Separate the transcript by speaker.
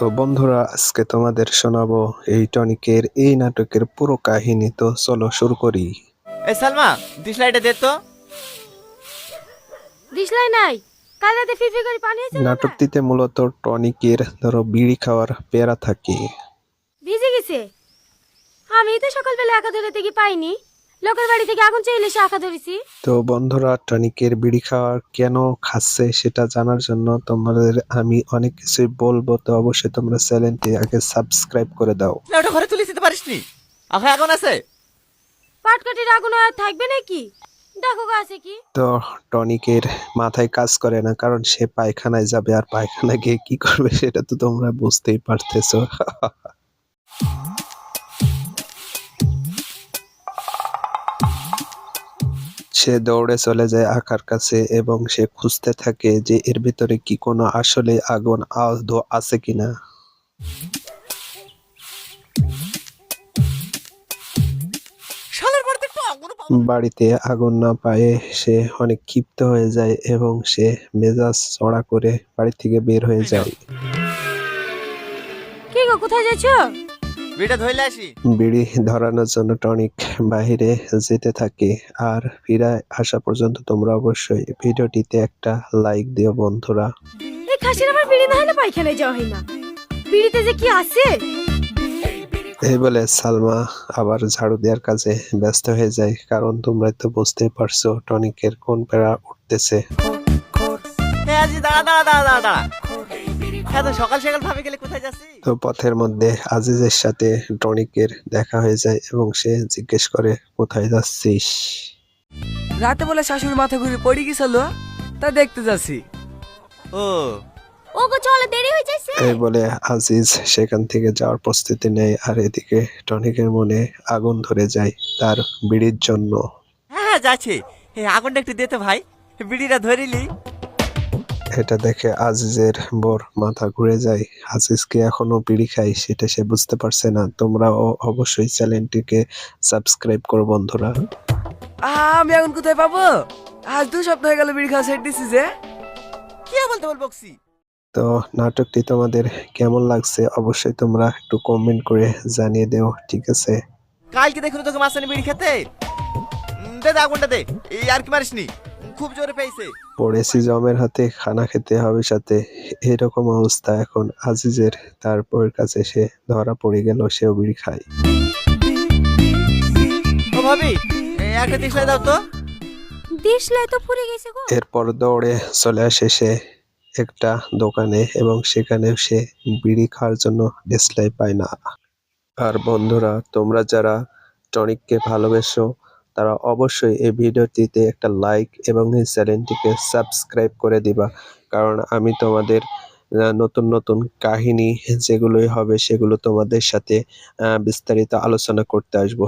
Speaker 1: তো বন্ধুরা আজকে তোমাদের শোনাবো এই টনিকের এই নাটকের পুরো কাহিনী। তো চলো শুরু করি।
Speaker 2: এই সালমা ডিসলাইটে দে তো।
Speaker 3: দিশলাই নাই? কাল রাতে ফিফি করে পানি হয়েছে
Speaker 1: নাটকটিতে মূলত টনিকের ধরো বিড়ি খাওয়ার পেয়ারা থাকে।
Speaker 3: ভিজে গেছে? আমি তো সকালবেলা একা ধরে থেকে পাইনি। লোকের বাড়ি থেকে আগুন চেয়ে এসে আঁকা ধরেছি।
Speaker 1: তো বন্ধুরা টনিকের বিড়ি খাওয়ার কেন খাচ্ছে সেটা জানার জন্য তোমাদের আমি অনেক কিছুই বলব তো অবশ্যই তোমরা চ্যানেলটি আগে সাবস্ক্রাইব করে দাও।
Speaker 2: না ওটা ঘরে তুলে দিতে পারিস নি আখা এখন আছে।
Speaker 3: পাটকাঠির আগুন আর থাকবে নাকি? দেখো গো আছে কি?
Speaker 1: তো টনিকের মাথায় কাজ করে না কারণ সে পায়খানায় যাবে আর পায়খানা গিয়ে কি করবে সেটা তো তোমরা বুঝতেই পারতেছো। সে দৌড়ে চলে যায় আকার কাছে এবং সে খুঁজতে থাকে যে এর ভিতরে কি কোনো আসলে আগুন আদৌ আছে কিনা।
Speaker 2: বাড়িতে আগুন
Speaker 1: বাড়িতে আগুন না পায়ে সে অনেক ক্ষিপ্ত হয়ে যায় এবং সে মেজাজ চড়া করে বাড়ি থেকে বের হয়ে যায়।
Speaker 3: কি গো কোথায় যাচ্ছ?
Speaker 2: বিটা ধইলে আসি?
Speaker 1: বিড়ি ধরানোর জন্য টনিক বাহিরে যেতে থাকে আর ফিরে আসা পর্যন্ত তোমরা অবশ্যই ভিডিওটিতে একটা লাইক দিও বন্ধুরা।
Speaker 3: এই খাসির আবার বিড়ি না হলে পায়খানায় যাওয়া হয় না। বিড়িতে যে কি আছে?
Speaker 1: এই বলে সালমা আবার ঝাড়ু দেওয়ার কাজে ব্যস্ত হয়ে যায় কারণ তোমরা তো বুঝতেই পারছ টনিকের কোন পেড়া উঠতেছে।
Speaker 2: দাঁড়া দাঁড়া দাঁড়া দাঁড়া। হ্যাঁ তো সকাল সকাল ভাবে গেলে কোথায় যাচ্ছি?
Speaker 1: তো পথের মধ্যে আজিজের সাথে টনিকের দেখা হয়ে যায় এবং সে জিজ্ঞেস করে কোথায় যাচ্ছিস?
Speaker 4: রাতে বলে শাশুড়ি মাথা ঘুরে পড়ে গেছিল তা দেখতে যাচ্ছি।
Speaker 2: ও।
Speaker 3: ও গো চলো দেরি হয়ে যাচ্ছে।
Speaker 1: এই বলে আজিজ সেখান থেকে যাওয়ার প্রস্তুতি নেয় আর এদিকে টনিকের মনে আগুন ধরে যায় তার বিড়ির জন্য।
Speaker 2: হ্যাঁ হ্যাঁ যাচ্ছে। এই আগুনটা একটু দে তো ভাই। বিড়িটা ধরিলি।
Speaker 1: এটা দেখে আজিজের বোর মাথা ঘুরে যায়। আজিজকে এখনও বিড়ি খাই সেটা সে বুঝতে পারছে না। তোমরাও অবশ্যই চ্যানেলটিকে সাবস্ক্রাইব করো বন্ধুরা।
Speaker 4: আমি এখন কোথায় পাবো? আজ দু সপ্তাহ গেল বিড়ি খাওয়া সেট দিছি যে।
Speaker 2: কি বলতে বল বকসি?
Speaker 1: তো নাটকটি তোমাদের কেমন লাগছে অবশ্যই তোমরা একটু কমেন্ট করে জানিয়ে দেও ঠিক আছে?
Speaker 2: কালকে দেখুন তোকে মাছ আনি বিড়ি খেতে। দে দে আগুনটা দে। এই আর কি মারিস নি খুব জোরে পেয়েছে।
Speaker 1: পড়েছি জমের হাতে খানা খেতে হবে সাথে। এরকম অবস্থা এখন আজিজের। তারপর কাছে সে ধরা পড়ে গেল সেও বিড়ি খায়।
Speaker 2: ও ভাবি এই একটা দিশলাই দাও তো।
Speaker 3: দিশলাই তো পুড়ে গেছে গো।
Speaker 1: এরপর দৌড়ে চলে আসে সে একটা দোকানে এবং সেখানে সে বিড়ি খাওয়ার জন্য ডিসলাই পায় না। আর বন্ধুরা তোমরা যারা টনিককে ভালোবেসো তারা অবশ্যই এই ভিডিওটিতে একটা লাইক এবং এই চ্যানেলটিকে সাবস্ক্রাইব করে দিবা কারণ আমি তোমাদের নতুন নতুন কাহিনী যেগুলোই হবে সেগুলো তোমাদের সাথে বিস্তারিত আলোচনা করতে আসব।